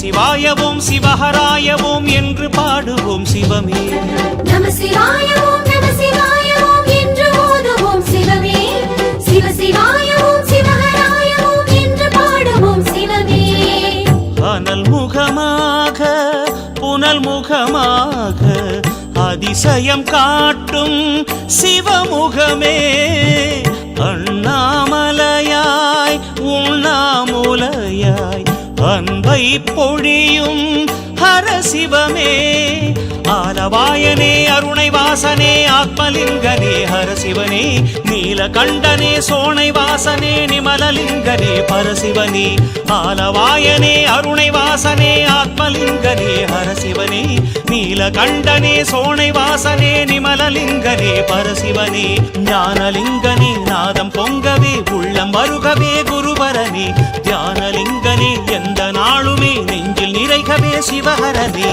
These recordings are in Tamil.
சிவாயவோம் சிவஹராயவோம் என்று பாடுவோம் சிவமே. நம சிவாய ஓம் நம சிவாய ஓம் என்று ஓதுவோம் சிவமே. சிவ சிவாய ஓம் சிவஹராய ஓம் என்று பாடுவோம் சிவமே. அனல் முகமாக புனல் முகமாக அதிசயம் காட்டும் சிவமுகமே. அண்ணாமலையாய் உண்ணாமுலையாய் அன்பை பொழியும் ஹரசிவமே ஆலவாயனே அருணை வாசனே ஆத்மலிங்கனே ஹரசிவனே நீலகண்டனே சோனை வாசனே நிமலலிங்கனே பரசிவனே ஆலவாயனே அருணை வாசனே ஆத்மலிங்கனே ஹரசிவனே நீலகண்டனே சோனை வாசனே நிமலலிங்கனே பரசிவனே ஞானலிங்கனே நாதம் பொங்கவே உள்ளம் வருகவே குருவரனே தியானலிங்கனே எந்த நாளுமே நெஞ்சில் நிறைகவே சிவஹரனே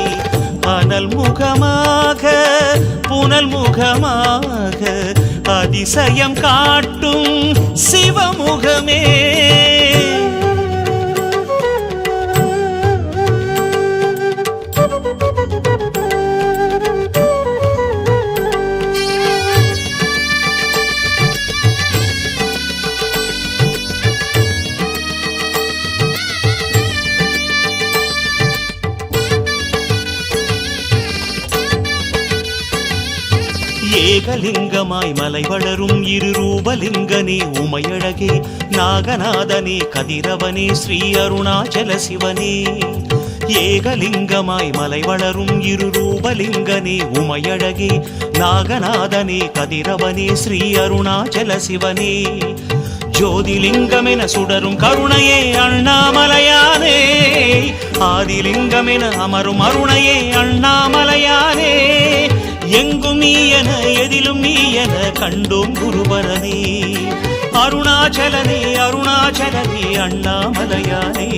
அனல் முகமாக புனல் முகமாக அதிசயம் காட்டும் சிவமுகமே. ஏகலிங்கமாய் மலை வளரும் இரு ரூபலிங்கனே உமையழகே நாகநாதனே கதிரவனே ஸ்ரீ அருணாச்சல சிவனே. ஏகலிங்கமாய் மலை வளரும் இரு ரூபலிங்கனே உமையழகே நாகநாதனே கதிரவனே ஸ்ரீ அருணாச்சல சிவனே. ஜோதிலிங்கமென சுடரும் கருணையே அண்ணாமலையானே. ஆதிலிங்கமென அமரும் அருணையே அண்ணாமலையானே. எங்கும் நீ என எதிலும் நீ என கண்டோம் குருபரனே. அருணாச்சலனே அருணாச்சலனே அண்ணாமலையானே.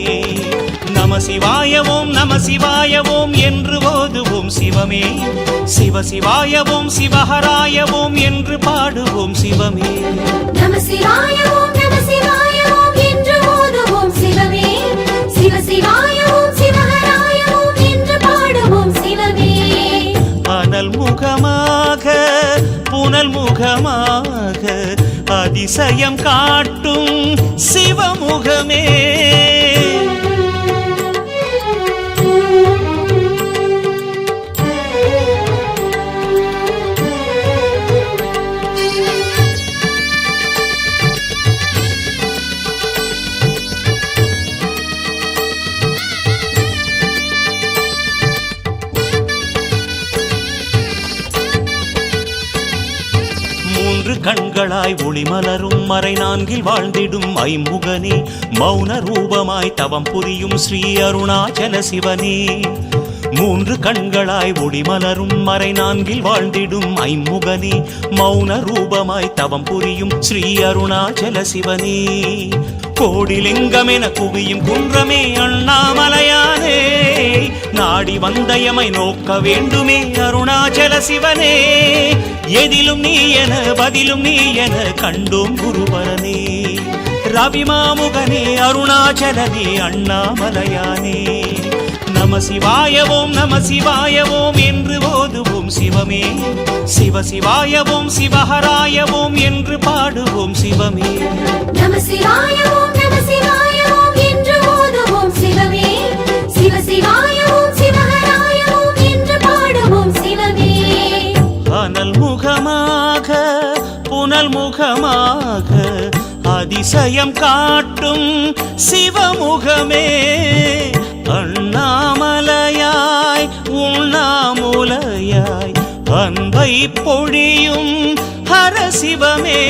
நம சிவாயவோம் நம சிவாயவோம் என்று ஓதுவோம் சிவமே. சிவ சிவாயவோம் சிவஹராயவோம் என்று பாடுவோம் சிவமே. நம சிவாய ஓம் நம சிவாய ஓம் என்று ஓதுவோம் சிவமே. சிவ சிவாய புனல் முகமாக புனல் முகமாக அதிசயம் காட்டும் சிவமுகமே. கண்களாய் ஒளிமலரும் மறை நான்கில் வாழ்ந்திடும் ஐமுகனே மௌன ரூபமாய் தவம் புரியும் ஸ்ரீ அருணாச்சல சிவனே. மூன்று கண்களாய் ஒளிமலரும் மறை நான்கில் வாழ்ந்திடும் ஐமுகனே மௌன ரூபமாய் தவம் புரியும் ஸ்ரீ அருணாச்சல சிவனே. கோடிலிங்கமென குவியும் குன்றமே அண்ணாமலையானே. நாடி வந்தயமை நோக்க வேண்டுமே அருணாச்சல சிவனே. எதிலும் நீ என பதிலும் நீ என கண்டோம் குருபரனே. ரவிமாமுகனே அருணாச்சலனே அண்ணாமலையானே. நம சிவாயவோம் நம சிவாயவோம் என்று ஓதுவோம் சிவமே. சிவ சிவாயவோம் சிவஹராயவோம் என்று பாடுவோம் சிவமே. நம சிவாய ஓம் நம சிவாய ஓம் என்று ஓதுவோம் சிவமே. சிவ சிவாய அனல் முகமாக புனல் முகமாக அதிசயம் காட்டும் சிவமுகமே. அண்ணாமலையாய் உண்ணாமுலையாய் அன்பை பொழியும் ஹரசிவமே.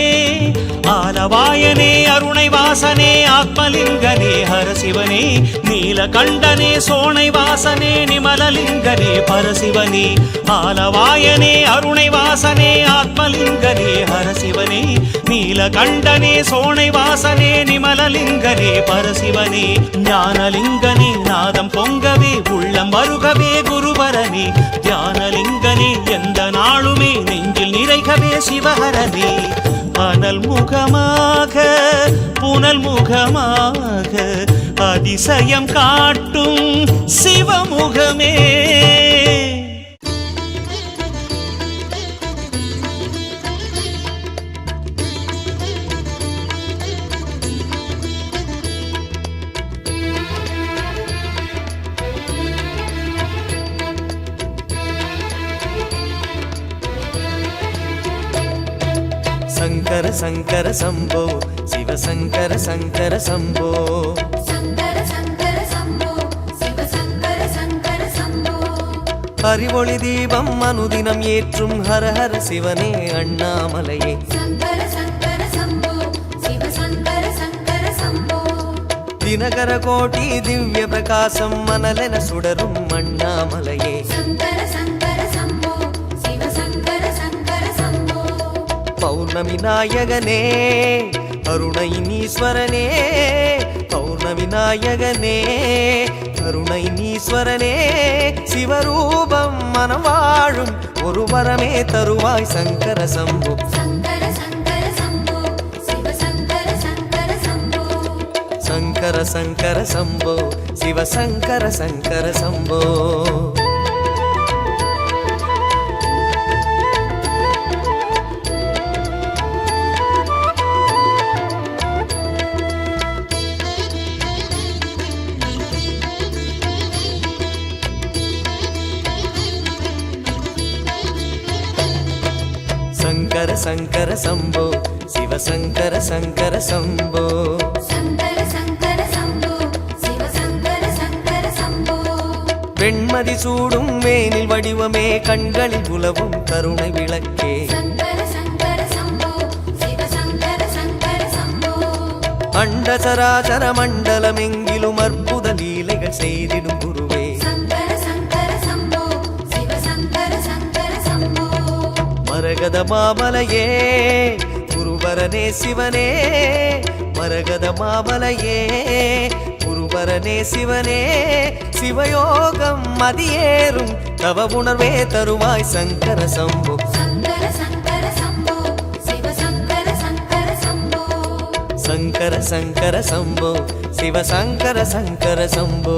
ஆலவாயனே அருணை வாசனே ஆத்மலிங்கனே ஹரசிவனே நீலகண்டனே சோனை வாசனே நிமலலிங்கனே பரசிவனே ஆலவாயனே அருணை வாசனே ஆத்மலிங்கனே ஹரசிவனே நீலகண்டனே சோனை வாசனே நிமலலிங்கனே பரசிவனே ஞானலிங்கனே நாதம் பொங்கவே உள்ளம் வருகவே குருவரனே தியானலிங்கனே எந்த நாளுமே நெஞ்சில் நிறைகவே சிவஹரனே அனல் முகமாக புனல் முகமாக அதிசயம் காட்டும் சிவமுகமே. சங்கர சம்போ சிவசங்கர சங்கர சம்போ. அறிவொளி தீபம் அனுதினம் ஏற்றும் ஹர ஹர சிவனே அண்ணாமலையே. தினகர கோட்டி திவ்ய பிரகாசம் மணலென சுடரும் அண்ணாமலையே. பௌர்ணமி நாயகனே அருணை நீஸ்வரனே பௌர்ணமி நாயகனே அருணை நீஸ்வரனே சிவரூபம் மனம் வாழும் ஒரு வரமே தருவாய் சங்கர சம்பு சங்கர சங்கர சம்போ சிவ சங்கர சங்கர சம்போ சங்கர சங்கர சம்போ சிவசங்கர சங்கர சம்போ சங்கர சம்போ சிவசங்கர சங்கர சம்போ. வெண்மதி சூடும் வேனில் வடிவமே கண்களில் உலவும் கருணை விளக்கே. அண்ட சராசர மண்டலமெங்கிலும் அற்புத லீலைகள் செய்திடும் மரகத மாமலையே குருவரனே சிவனே மரகத மாமலையே குருவரனே சிவனே சிவயோகம் மதியேறும் தவ உணர்வே தருவாய் சங்கர சம்பு சங்கர சங்கர சம்போ சிவ சங்கர சங்கர சம்போ சங்கர சங்கர சம்போ சிவசங்கர சங்கர சம்போ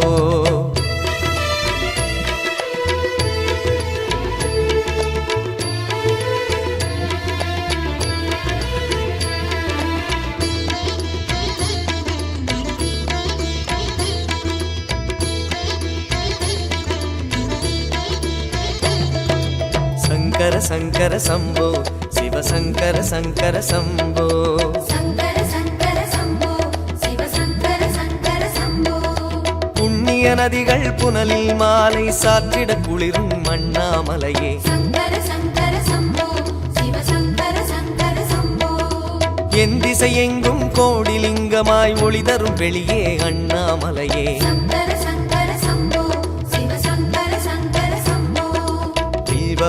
சங்கர சம்போ சிவசங்கர சங்கர சம்போ. புண்ணிய நதிகள் புனலில் மாலை சாற்றிட குளிரும் சம்போ என் திசையெங்கும் கோடிலிங்கமாய் ஒளி தரும் வெளியே அண்ணாமலையே.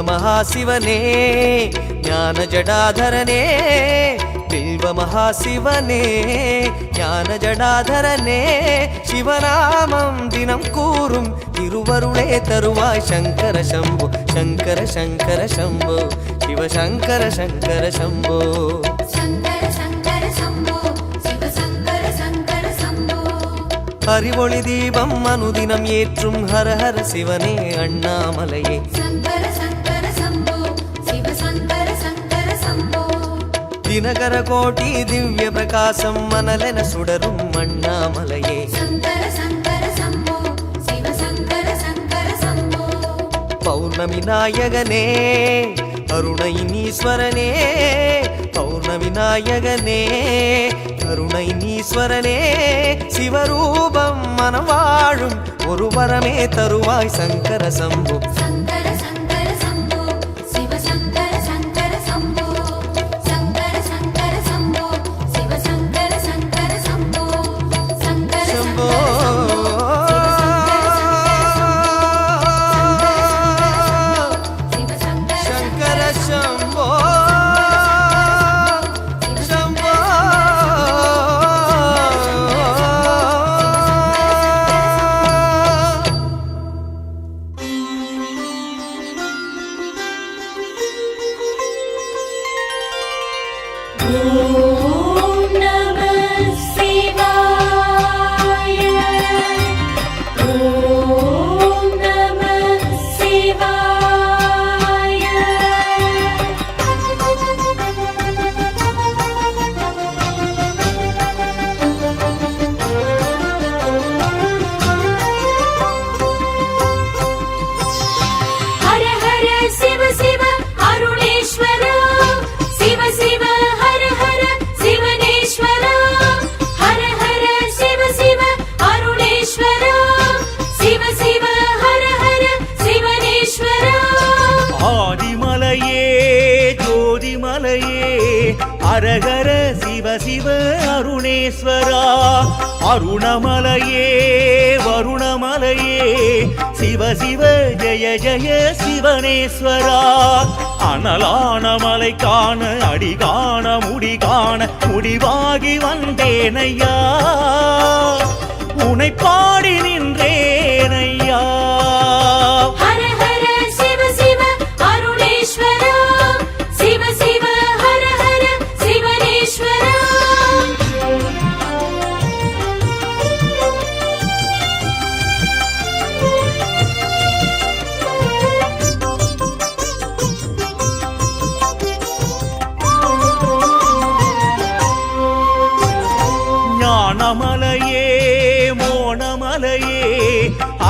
மகாசிவனே ஞான ஜடாதரனே பில்வ மகாசிவனே ஞான ஜடாதரனே சிவநாமம் தினம் கூறும் திருவருளே தருவாய் சங்கர சம்பு சங்கர சங்கர சம்பு சிவசங்கர சங்கர சம்போ. அறிவொளி தீபம் அனுதினம் ஏற்றும் ஹர ஹர சிவனே அண்ணாமலையே. தினகர கோட்டி திவ்ய பிரகாசம் மணலென சுடரும் அண்ணாமலையே சங்கர சங்கர சம்போ சிவ சங்கர சங்கர சம்போ பௌர்ணமி நாயகனே அருணை நீஸ்வரனே பௌர்ணமி நாயகனே கருணை நீஸ்வரனே சிவரூபம் மனம் வாழும் ஒரு வரமே தருவாய் சங்கர சம்பு ஹரஹர சிவ சிவ அருணேஸ்வரா. அருணமலையே வருணமலையே சிவ சிவ ஜெய ஜெய சிவனேஸ்வரா. அனலான மலை காண அடி காண முடி காண முடிவாகி வந்தேனையா. உனை பாடி நின்றேனையா.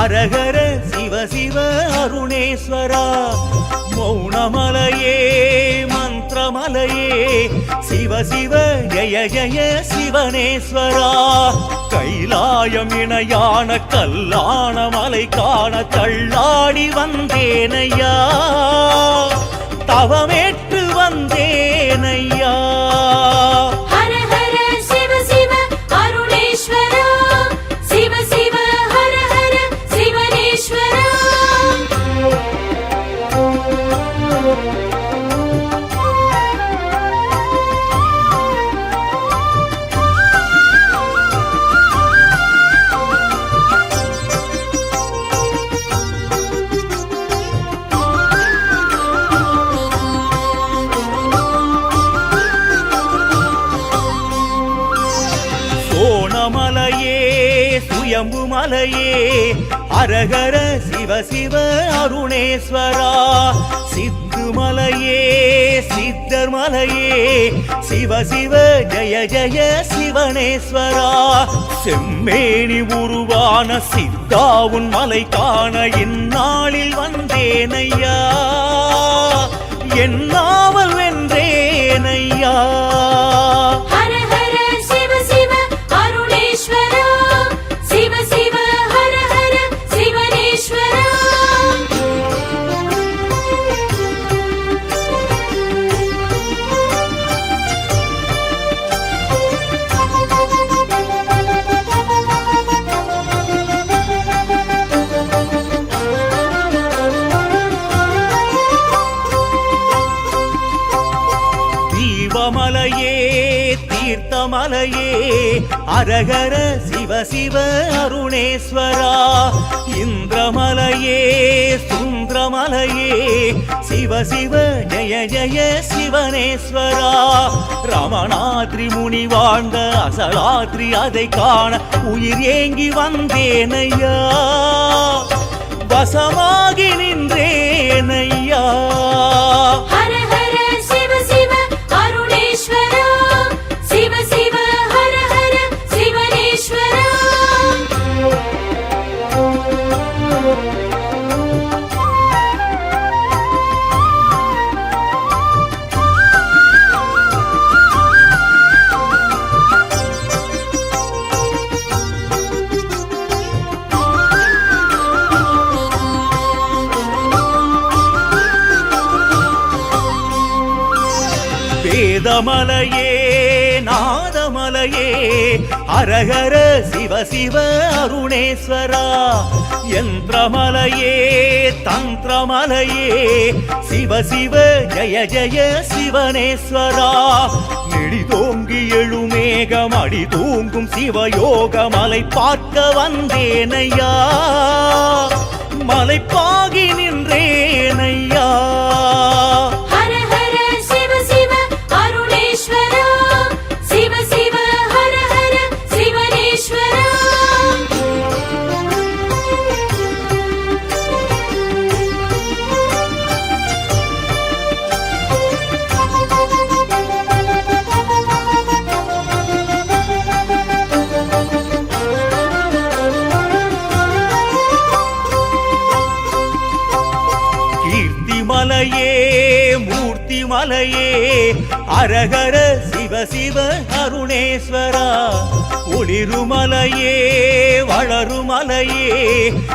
ஹரஹர சிவ சிவ அருணேஸ்வரா. மௌனமலையே மந்திரமலையே சிவ சிவ ஜய ஜய சிவனேஸ்வரா. கைலாயம் இணையான கல்லான மலை காண தள்ளாடி வந்தேனையா. தவமேற்று வந்தேனையா. அருணேஸ்வரா சித்து மலையே சித்தர் மலையே சிவ சிவ ஜய ஜய சிவனேஸ்வரா. செம்மேனி உருவான சித்தாவுன் மலை காண இந்நாளில் வந்தேனையா. என் நாவல் வென்றேனையா. அரகர சிவ சிவ அருணேஸ்வரா இந்திரமலையே சுந்தரமலையே சிவ சிவ ஜய ஜய சிவனேஸ்வரா. ரமணாத்ரி முனி வாழ்ந்த அசலாத்ரி அதை காண உயிர் ஏங்கி வந்தேனையா. வசமாகி நின்றேனையா. வேதமலையே நாதமலையே அரகர சிவ சிவ அருணேஸ்வரா. யந்திரமலையே தந்திரமலையே சிவ சிவ ஜய ஜய சிவனேஸ்வரா. நெடிதோங்கி எழுமேகம் அடி தூங்கும் சிவயோக மலை பார்க்க வந்தேனையா. மலைப்பாகி நின்றேனையா. அரகர சிவ சிவ அருணேஸ்வரா ஒளிருமலையே வளருமலையே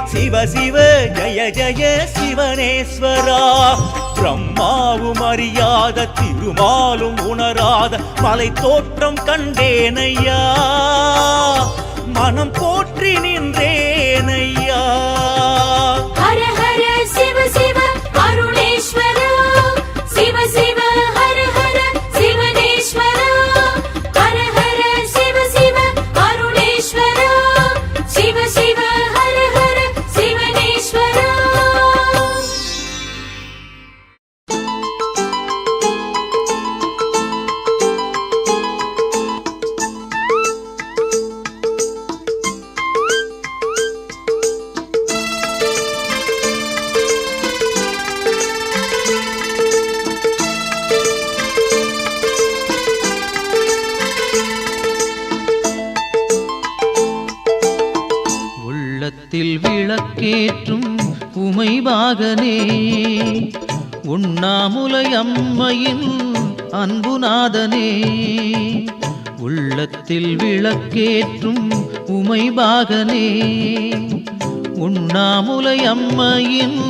சிவ சிவ ஜய ஜய சிவனேஸ்வரா. பிரம்மாவும் அறியாத திருமாலும் உணராத மலை தோற்றம் கண்டேனையா. மனம் போற்றி நின்ற உள்ளத்தில் விளக்கேற்றும் உமைபாகனே. உண்ணாமுலை அம்மையின்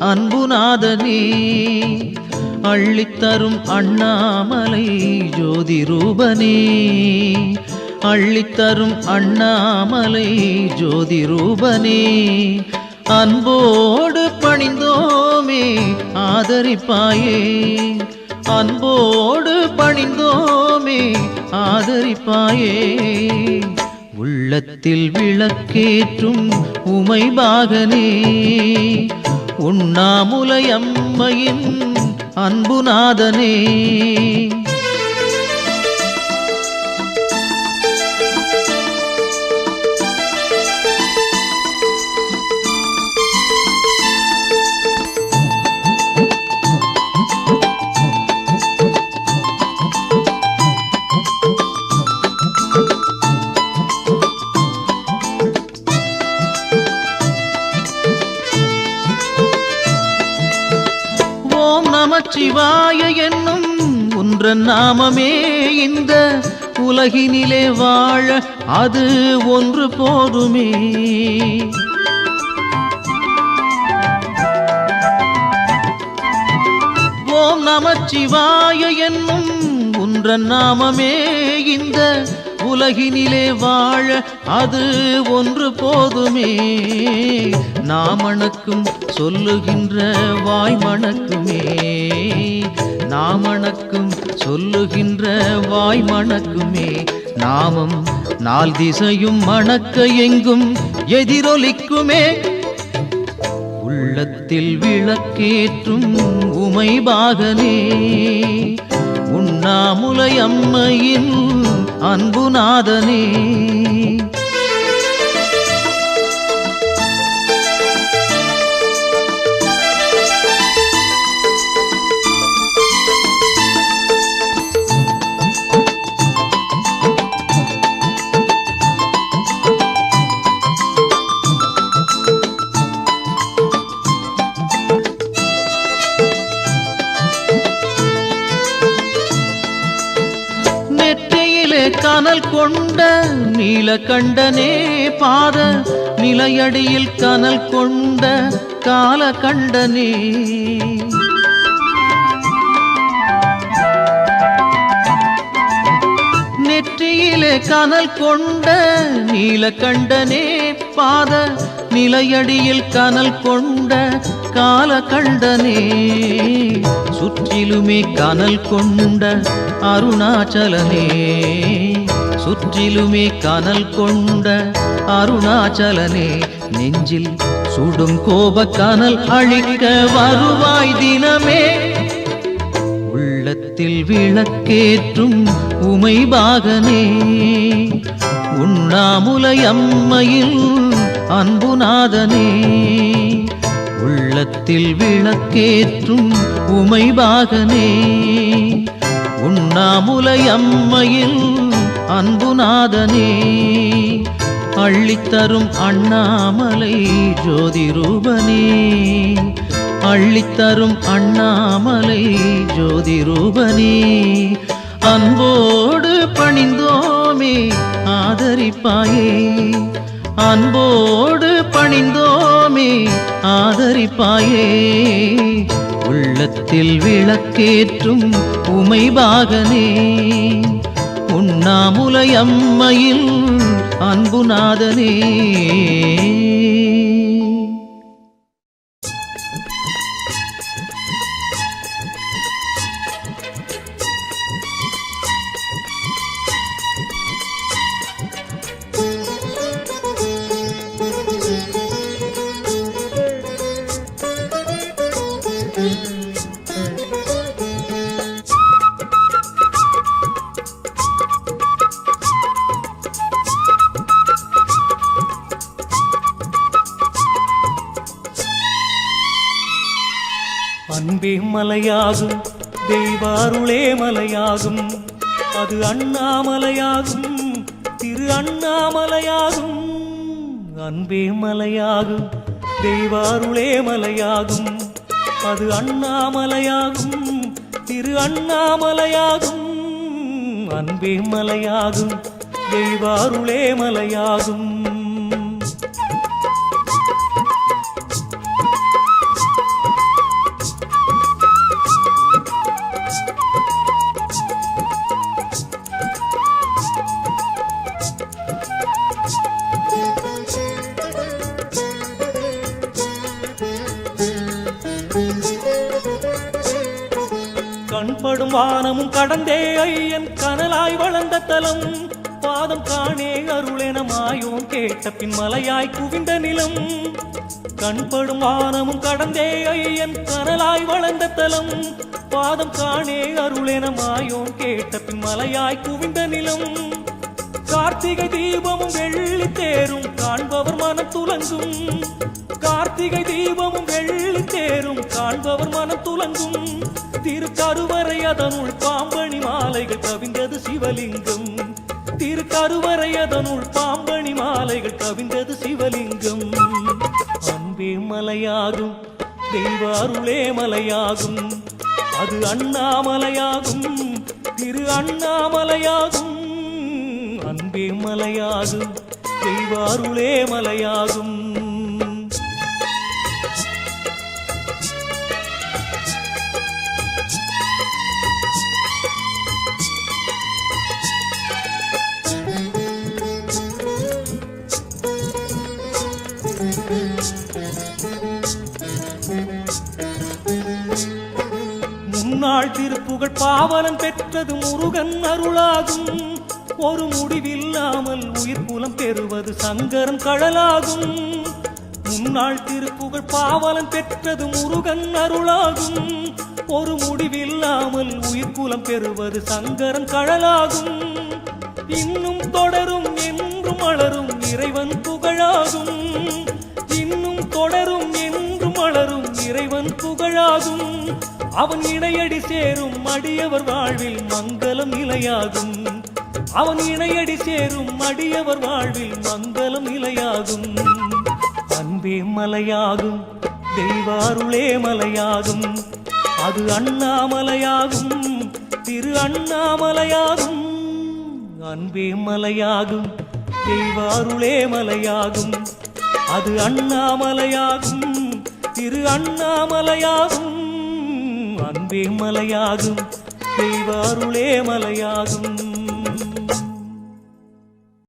அன்புநாதனே. அள்ளித்தரும் அண்ணாமலை ஜோதி ரூபனே அள்ளித்தரும் அண்ணாமலை ஜோதி ரூபனே அன்போடு பணிந்தோமே ஆதரிப்பாயே. அன்போடு பணிந்தோமே ஆதரிப்பாயே. உள்ளத்தில் விளக்கேற்றும் உமைபாகனே உண்ணாமுலை அம்மையின் அன்புநாதனே உலகினிலே வாழ அது ஒன்று போதுமே. ஓம் நமச்சிவாய என்னும் உன்ற நாமமே இந்த உலகினிலே வாழ அது ஒன்று போதுமே. நாமணக்கும் சொல்லுகின்ற வாய் மணக்குமே நாமணக்கும் சொல்லுகின்ற வாய் மணக்குமே நாமம் நால் திசையும் மணக்க எங்கும் எதிரொலிக்குமே. உள்ளத்தில் விளக்கேற்றும் உமைபாகனே உண்ணாமுலை அம்மையின் அன்புநாதனே நெற்றியிலே கனல் கொண்ட நீலகண்டனே பாத நிலையடியில் கனல் கொண்ட காலகண்டனே. நெற்றியிலே கனல் கொண்ட நீலகண்டனே பாத நிலையடியில் கனல் கொண்ட காலகண்டனே. சுற்றிலுமே கனல் கொண்ட அருணாச்சலனே. சுற்றிலுமே கனல் கொண்ட அருணாச்சலனே நெஞ்சில் சுடும் கோப கனல் அழிக்க வருவாய் தினமே. உள்ளத்தில் விளக்கேற்றும் உமைபாகனே உண்ணாமுலை அம்மையில் அன்புநாதனே உள்ளத்தில் விளக்கேற்றும் உமை பாகனே உண்ணாமுலை அம்மையில் அன்புநாதனே அள்ளித்தரும் அண்ணாமலை ஜோதி ரூபனே அள்ளித்தரும் அண்ணாமலை ஜோதி ரூபனே அன்போடு பணிந்தோமே ஆதரிப்பாயே அன்போடு பணிந்தோமே ஆதரிப்பாயே. உள்ளத்தில் விளக்கேற்றும் உமைபாகனே உண்ணாமுலை அம்மையில் அன்புநாதனே மலையாகும். தெய்வாருளே மலையாகும். அது அண்ணாமலையாகும். திரு அண்ணாமலையாகும். அன்பே மலையாகும். தெய்வாருளே மலையாகும். அது அண்ணாமலையாகும். திரு அண்ணாமலையாகும். அன்பே மலையாகும். தெய்வாருளே மலையாகும். வானமும் கடந்தே ஐயன் கனலாய் வளர்ந்த தலம். பாதம் காணே அருளென மாயோன் கேட்ட பின் மலையாய் குவிந்த நிலம். கண்படும் வானமும் கடந்தே ஐயன் கனலாய் வளர்ந்த தலம். பாதம் காணே அருளென மாயோன் கேட்ட பின் மலையாய் குவிந்த நிலம். கார்த்திகை தீபமும் வெள்ளி தேரும் காண்பவர் மனம் துலங்கும். கார்த்திகை தீபமும் வெள்ளி தேரும் காண்பவர் மனம் துலங்கும். திருக்கருவறை அதனுள் பாம்பணி மாலைகள் கவிந்தது சிவலிங்கம். திருக்கருவறை அதனுள் பாம்பணி மாலைகள் கவிந்தது சிவலிங்கம். அன்பே மலையாகும் தெய்வாருளே மலையாகும். அது அண்ணாமலையாகும் திரு அண்ணாமலையாகும். அன்பே மலையாகும் செய்வாருளே மலையாகும். முன்னாள் திருப்புகழ் பாவலன் பெற்றது முருகன் அருளாகும். ஒரு முடிவில்லாமல் உயிர் புலம் பெறுவது சங்கரன் கழலாகும் முன்னாள் திருப்புகழ் பாவலன் பெற்றது முருகன் அருளாகும். ஒரு முடிவில்லாமல் உயிர் குலம் பெறுவது சங்கரன் கழலாகும் இன்னும் தொடரும் என்றும் மலரும் இறைவன் புகழாகும். இன்னும் தொடரும் என்றும் மலரும் இறைவன் புகழாகும். அவன் இணையடி சேரும் அடியவர் வாழ்வில் மங்களம் நிலையாகும். அவன் இணையடி சேரும் அடியவர் வாழ்வில் மங்களம் நிலையாகும். அன்பே மலையாகும் தெய்வாருளே மலையாகும். அது அண்ணாமலையாகும் திரு அண்ணாமலையாகும். அன்பே மலையாகும் தெய்வாருளே மலையாகும். அது அண்ணாமலையாகும் திரு அண்ணாமலையாகும். அன்பே மலையாகும் தெய்வாருளே மலையாகும்.